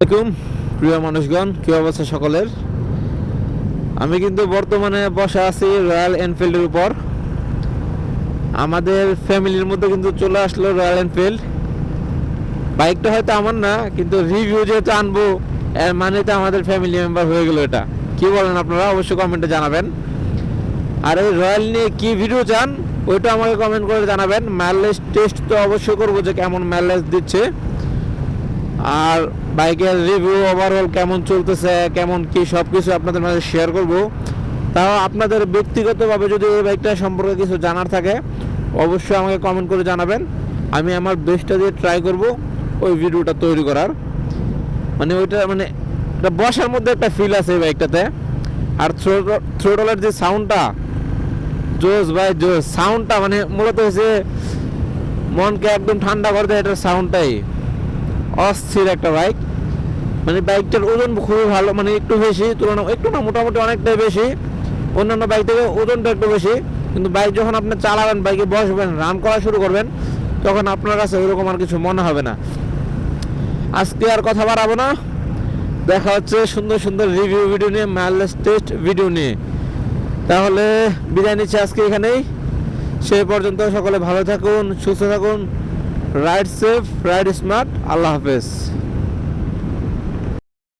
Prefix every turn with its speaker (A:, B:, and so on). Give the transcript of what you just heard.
A: আসসালামাইকুম প্রিয় মানুষগণ, কি অবস্থা সকলের? আমি কিন্তু বর্তমানে বসে আছি রয়্যাল এনফিল্ডের উপর। আমাদের ফ্যামিলির মধ্যে কিন্তু চলে আসলো রয়্যাল এনফিল্ড বাইকটা হয়তো আমার না, কিন্তু রিভিউ যেহেতু আনব, এর মানে তো আমাদের ফ্যামিলি মেম্বার হয়ে গেল এটা। কি বলেন আপনারা? অবশ্যই কমেন্টে জানাবেন। আর এই রয়্যাল নিয়ে কি ভিডিও চান? ওইটা আমাকে কমেন্ট করে জানাবেন। মাইলেজ টেস্ট তো অবশ্যই করব যে কেমন মাইলেজ দিচ্ছে। আর বাইকের রিভিউ ওভারঅল কেমন চলতেছে, কেমন কি সব কিছু আপনাদের মাঝে শেয়ার করব। তাও আপনাদের ব্যক্তিগতভাবে যদি এই বাইকটা সম্পর্কে কিছু জানার থাকে, অবশ্যই আমাকে কমেন্ট করে জানাবেন। আমি আমার বেস্টটা দিয়ে ট্রাই করব ওই ভিডিওটা তৈরি করার। মানে ওইটা মানে এটা বসার মধ্যে একটা ফিল আছে এই বাইকটাতে। আর থ্রোটলের যে সাউন্ডটা জোস ভাই জোস সাউন্ডটা মানে মূলত হচ্ছে মনকে একদম ঠান্ডা করে দেয় এটার সাউন্ডটাই অস্থির একটা বাইক মানে বাইকটার ওজন খুবই ভালো মানে একটু বেশি, তুলনা একটু না, মোটামুটি অনেকটাই বেশি। অন্যান্য বাইক থেকে ওজনটা একটু বেশি। কিন্তু বাইক যখন আপনি চালাবেন বাইকে বসবেন রান করা শুরু করবেন, তখন আপনার কাছে ওইরকম আর কিছু মনে হবে না। আজকে আর কথা বাড়াবো না। দেখা হচ্ছে সুন্দর সুন্দর রিভিউ ভিডিও নিয়ে মাইলেজ টেস্ট ভিডিও নিয়ে। তাহলে বিদায় নিচ্ছি আজকে এখানেই। সেই পর্যন্ত সকলে ভালো থাকুন, সুস্থ থাকুন। রাইড সেফ রাইড স্মার্ট আল্লাহ হাফেজ।